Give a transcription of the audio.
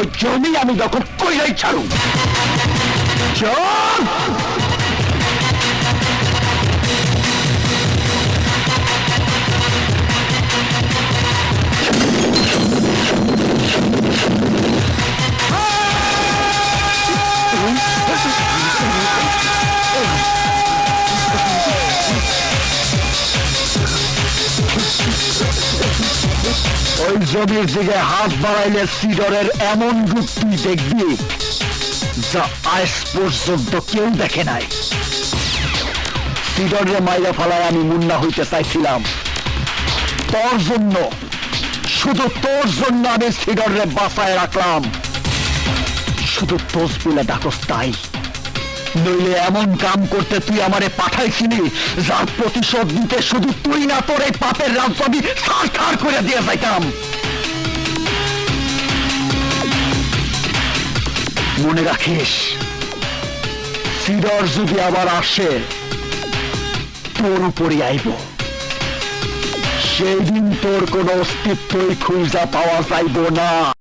ওই জমি আমি দখল কইরাই ছাড়ু চল ওই জমির দিকে হাত বাড়াইলে সিডরের এমন দেখবি যা পর্যন্ত কেউ দেখে নাই। মাইরা ফালায় আমি মুন্না হইতে চাইছিলাম। তোর জন্য, শুধু তোর জন্য আমি সিডরে বাসায় রাখলাম। শুধু তোষ বলে ডাকস তাই। নইলে এমন কাম করতে তুই আমারে পাঠাইছিলি, যার প্রতিশোধ দিতে শুধু তুই না, তোর এই পাপের রাজ্য আমি সার করে দিয়ে যাইতাম। মনে রাখিস, সিডর যদি আবার আসে, তোর উপরই আইব। সেই দিন তোর কোনো অস্তিত্বই খুঁজা পাওয়া যাইব না।